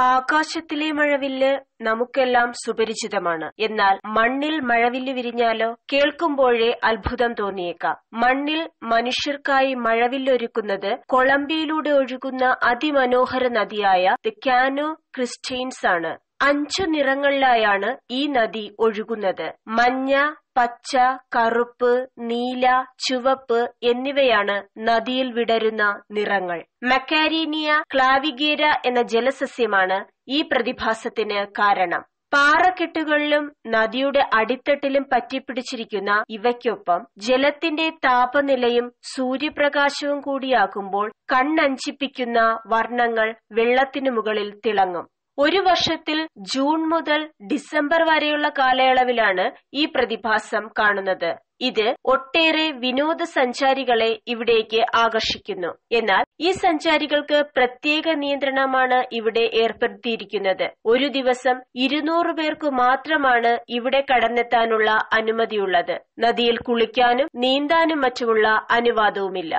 ആകാശത്തിലെ മഴവില്ല് നമുക്കെല്ലാം സുപരിചിതമാണ്. എന്നാൽ മണ്ണിൽ മഴവില്ല് വിരിഞ്ഞാലോ? കേൾക്കുമ്പോഴേ അത്ഭുതം തോന്നിയേക്കാം. മണ്ണിൽ മനുഷ്യർക്കായി മഴവില്ലൊരുക്കുന്നത് കൊളംബിയയിലൂടെ ഒഴുകുന്ന അതിമനോഹര നദിയായ ദ കാനോ ക്രിസ്റ്റീൻസ് ആണ്. അഞ്ചു നിറങ്ങളിലായാണ് ഈ നദി ഒഴുകുന്നത്. മഞ്ഞ പച്ച കറുപ്പ് നീല ചുവപ്പ് എന്നിവയാണ് നദിയിൽ വിടരുന്ന നിറങ്ങൾ. മക്കാരീനിയ ക്ലാവിഗേര എന്ന ജലസസ്യമാണ് ഈ പ്രതിഭാസത്തിന് കാരണം. പാറക്കെട്ടുകളിലും നദിയുടെ അടിത്തട്ടിലും പറ്റിപ്പിടിച്ചിരിക്കുന്ന ഇവയ്ക്കൊപ്പം ജലത്തിന്റെ താപനിലയും സൂര്യപ്രകാശവും കൂടിയാകുമ്പോൾ കണ്ണഞ്ചിപ്പിക്കുന്ന വർണങ്ങൾ വെള്ളത്തിനു മുകളിൽ തിളങ്ങും. ഒരു വർഷത്തിൽ ജൂൺ മുതൽ ഡിസംബർ വരെയുള്ള കാലയളവിലാണ് ഈ പ്രതിഭാസം കാണുന്നത്. ഇത് ഒട്ടേറെ വിനോദസഞ്ചാരികളെ ഇവിടേക്ക് ആകർഷിക്കുന്നു. എന്നാൽ ഈ സഞ്ചാരികൾക്ക് പ്രത്യേക നിയന്ത്രണമാണ് ഇവിടെ ഏർപ്പെടുത്തിയിരിക്കുന്നത്. ഒരു ദിവസം ഇരുന്നൂറ് പേർക്ക് മാത്രമാണ് ഇവിടെ കടന്നെത്താനുള്ള അനുമതിയുള്ളത്. നദിയിൽ കുളിക്കാനും നീന്താനും മറ്റുമുള്ള അനുവാദവുമില്ല.